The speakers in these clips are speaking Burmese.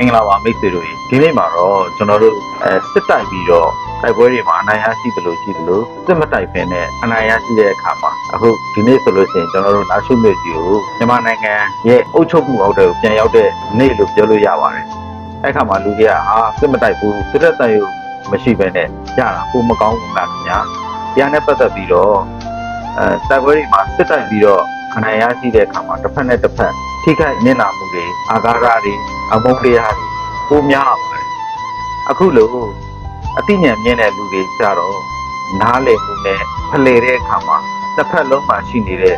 မင်္ဂလာပါမိတ်ဆွေတို့ရေဒီနေ့မှာတော့ကျွန်တော်တို့အဲစစ်တိုက်ပြီးတော့တိုက်ပွဲတွေမှာအနိုင်ရရှိတယ်လို့ရှိတယ်လို့စစ်မတိုက်ဖင်နဲ့အနိုင်ရရှိတဲ့အခါမှာအခုဒီနေ့ဆိုလို့ရှိရင်ကျွန်တော်တို့လာရှုမြို့ကြီးကိုမြန်မာနိုင်ငံရဲ့အုပ်ချုပ်မှုအောက်တွေကိုပြန်ရောက်တဲ့နေ့လို့ပြောလို့ရပါတယ်အဲ့ခါမှာလူတွေကဟာစစ်မတိုက်ဘူးစစ်တပ်တိုက်ရုံမရှိဘဲနဲ့ရတာကိုမကောင်းဘူးလားခင်ဗျာတရားနဲ့ပတ်သက်ပြီးတော့အဲတိုက်ပွဲတွေမှာစစ်တိုက်ပြီးတော့အနိုင်ရရှိတဲ့အခါမှာတစ်ဖက်နဲ့တစ်ဖက် ထိခိုက်နစ်နာမှုတွေအာဃာတတွေအမုန်းတရားတွေပိုများပါတယ်အခုလို့အသိဉာဏ်မြင့်တဲ့လူတွေကြတော့နားလည်မှုနဲ့ဖလှယ်တဲ့အခါမှာတစ်ဖက်လုံးမှာရှိနေတဲ့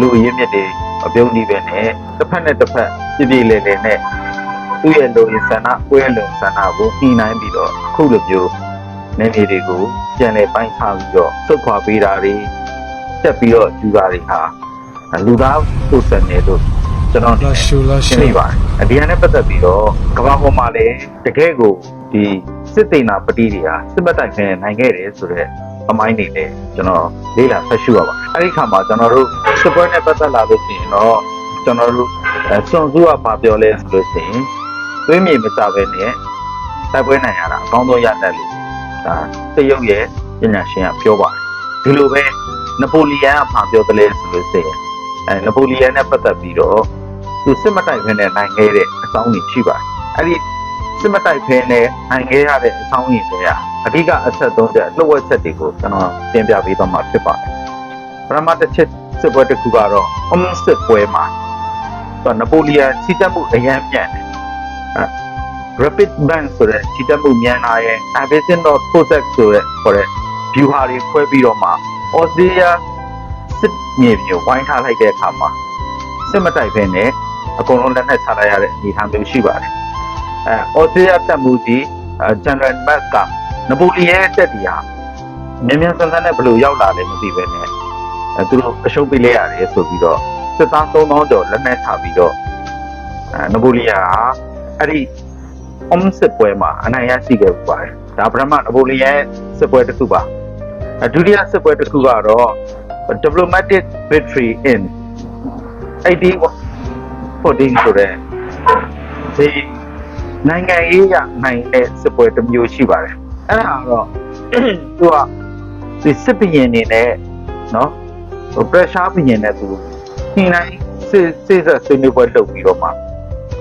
လူအရင်းမြစ်တွေအပြုံးနေပဲနဲ့တစ်ဖက်နဲ့တစ်ဖက်ပြပြလေလေနဲ့သူ့ရဲ့လူရင်းဆန္ဒကိုယ့်ရဲ့လူဆန္ဒကိုနှီးနှိုင်းပြီးတော့အခုလိုမျိုးနေနေတွေကိုပြန်လည်ပိုင်းခြားပြီးတော့စုတ်ခွာပေးတာတွေတက်ပြီးတော့ယူတာတွေဟာလူသားကိုယ်စံနေလို့ ကျွန်တော်လာရှူလာရှရှူင်းနေပါတယ်အဒီဟာနဲ့ပတ်သက်ပြီးတော့ကမ္ဘာပေါ်မှာလည်းတကယ်ကိုဒီစစ်တေနာပတိတွေဟာစစ်မတိုက်ခင်းနိုင်ခဲ့တယ်ဆိုတော့အမိုင်းနေလေကျွန်တော်လေးလာဆက်ရှုရပါတယ်အဲ့ဒီခါမှာကျွန်တော်တို့စစ်ပွဲနဲ့ပတ်သက်လာလို့ရှိရင်တော့ကျွန်တော်တို့အဲစွန်စုကဘာပြောလဲဆိုလို့ရှိရင်သွေးမြေမကြဘဲနဲ့တိုက်ပွဲနိုင်ရတာအကောင်းဆုံးရတတ်လို့ဒါတရုတ်ရဲ့ပညာရှင်ကပြောပါတယ်ဒီလိုပဲနပိုလီယန်ကဘာပြောတယ်လဲဆိုလို့ရှိရင်အဲနပိုလီယန်နဲ့ပတ်သက်ပြီးတော့ သူစစ်မတိုက်ဖင်းနဲ့နိုင်ခဲ့တဲ့အကြောင်းကြီးရှိပါတယ်။အဲ့ဒီစစ်မတိုက်ဖင်းနဲ့နိုင်ခဲ့ရတဲ့အကြောင်းကြီးတွေကအဓိကအချက်သုံးချက်လှုပ်ဝက်ချက်တွေကိုကျွန်တော်တင်ပြပေးသွားမှာဖြစ်ပါတယ်။ပထမတစ်ချက်စစ်ပွဲတစ်ခုကတော့အုံးစစ်ပွဲမှာတော့နပိုလီယန်စီတက်မှုအရန်ပြန်တယ်။ rapid band ဆိုတဲ့စီတက်မှုမြန်လာရဲ့ aviation of cossack ဆိုတဲ့ခေါ်တဲ့ view ဟာတွေခွဲပြီးတော့မှ Austria စစ်မြေပြင်ဝိုင်းထားလိုက်တဲ့အခါမှာစစ်မတိုက်ဖဲနဲ့ အကုန်လုံးလက်နက်ချလိုက်ရတဲ့အနေအထားမျိုးရှိပါတယ်။အဲဩစတြေးလျတပ်မှုကြီးဂျန်နရယ်မတ်ကနပိုလီယန်တက်တီဟာမြန်မြန်ဆန်ဆန်နဲ့ဘယ်လိုရောက်လာလဲမသိပဲနဲ့အဲသူတို့အရှုံးပေးလိုက်ရတယ်ဆိုပြီးတော့စစ်သား3000ကျော်လက်နက်ချပြီးတော့အဲနပိုလီယန်ဟာအဲ့ဒီအုံးစစ်ပွဲမှာအနိုင်ရရှိခဲ့ပူပါတယ်။ဒါပထမနပိုလီယန်စစ်ပွဲတစ်ခုပါ။အဲဒုတိယစစ်ပွဲတစ်ခုကတော့ diplomatic victory in 80 14ဆိုတဲ့ဒီနိုင်ငံရေးရနိုင်တဲ့စစ်ပွဲတစ်မျိုးရှိပါတယ်အဲ့ဒါကတော့သူကဒီစစ်ဘရင်နေနဲ့နော်ဟို pressure ဘရင်နဲ့သူညှိနှိုင်းစစ်စစ်ဆက်ဆွေးနွေးပွဲလုပ်ပြီးတော့မှ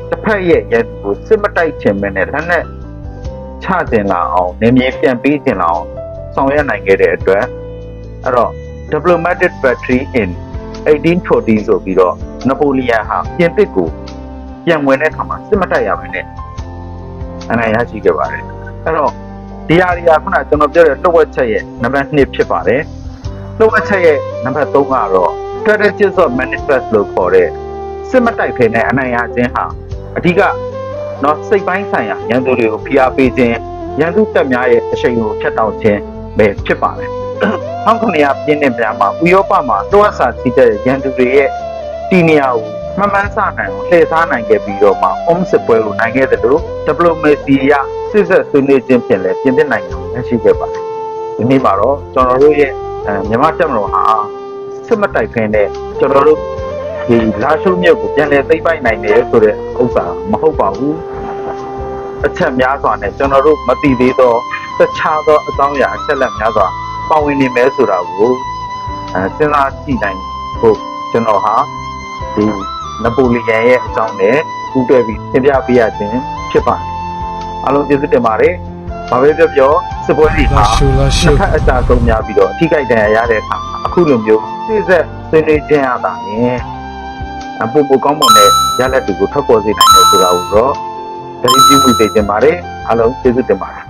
တစ်ဖက်ရဲ့ရဲကိုစစ်မတိုက်ချင်မဲနဲ့လက်နဲ့ချကျင်လာအောင်နေမြေပြန်ပေးကျင်လာအောင်ဆောင်ရွက်နိုင်ခဲ့တဲ့အတွက်အဲ့တော့ diplomatic battery in 1840ဆိုပြီးတော့ နပိုလီယန်ဟာပြင်သစ်ကိုပြန်ဝင်တဲ့အခါမှာစစ်မတိုက်ရဘဲနဲ့အနိုင်ရရှိခဲ့ပါတယ်အဲ့တော့ဒီဟာတွေကခုနကကျွန်တော်ပြောတဲ့လှုပ်ဝက်ချက်ရဲ့နံပါတ်2ဖြစ်ပါတယ်လှုပ်ဝက်ချက်ရဲ့နံပါတ်3ကတော့ strategies of manifest လို့ခေါ်တဲ့စစ်မတိုက်ဖဲနဲ့အနိုင်ရခြင်းဟာအဓိကနော်စိတ်ပိုင်းဆိုင်ရာရန်သူတွေကိုဖိအားပေးခြင်းရန်သူတပ်များရဲ့အရှိန်ကိုဖျက်တောက်ခြင်းပဲဖြစ်ပါတယ်1900ပြည့်နှစ်ပြန်မှာဥရောပမှာတောအပ်စာစီတဲ့ရန်သူတွေရဲ့ တီနီယာကိုမှန်မှန်စနိုင်အောင်လှည့်စားနိုင်ခဲ့ပြီးတော့မှအုံးစစ်ပွဲကိုနိုင်ခဲ့တယ်လို့ဒီပလိုမေစီရစစ်ဆက်ဆွေးနွေးခြင်းဖြင့်လည်းပြင်သစ်နိုင်ငံကိုရရှိခဲ့ပါတယ်ဒီနေ့မှာတော့ကျွန်တော်တို့ရဲ့အဲမြန်မာတပ်မတော်ဟာစစ်မတိုက်ခင်းတဲ့ကျွန်တော်တို့ဒီလာရှုံးမြုပ်ကိုပြန်လည်သိမ့်ပိုက်နိုင်တယ်ဆိုတဲ့ဥစ္စာမဟုတ်ပါဘူးအချက်များစွာနဲ့ကျွန်တော်တို့မသိသေးတော့တခြားသောအကြောင်းအရာအချက်လက်များစွာပါဝင်နေမယ်ဆိုတာကိုအဲစဉ်းစားကြည့်နိုင်ဖို့ကျွန်တော်ဟာ ဒီနပိုလီယန်ရဲ့အကြောင်းနဲ့ဥတွဲပြီးသင်ပြပေးရခြင်းဖြစ်ပါတယ်အားလုံးကျေးဇူးတင်ပါတယ်ဘာပဲပြောပြောစစ်ပွဲတွေလာဟာရှူလာရှူတစ်ခါအတာဆုံးများပြီးတော့အထိကိက်တန်ရရတဲ့အခါမှာအခုလိုမျိုးစိစက်ဆွေးနွေးခြင်းရတာရင်အပူပူကောင်းမွန်တဲ့ရလက်တွေကိုထွက်ပေါ်စေနိုင်တယ်ဆိုတာကိုတော့သတိပြုမိစေချင်ပါတယ်အားလုံးကျေးဇူးတင်ပါတယ်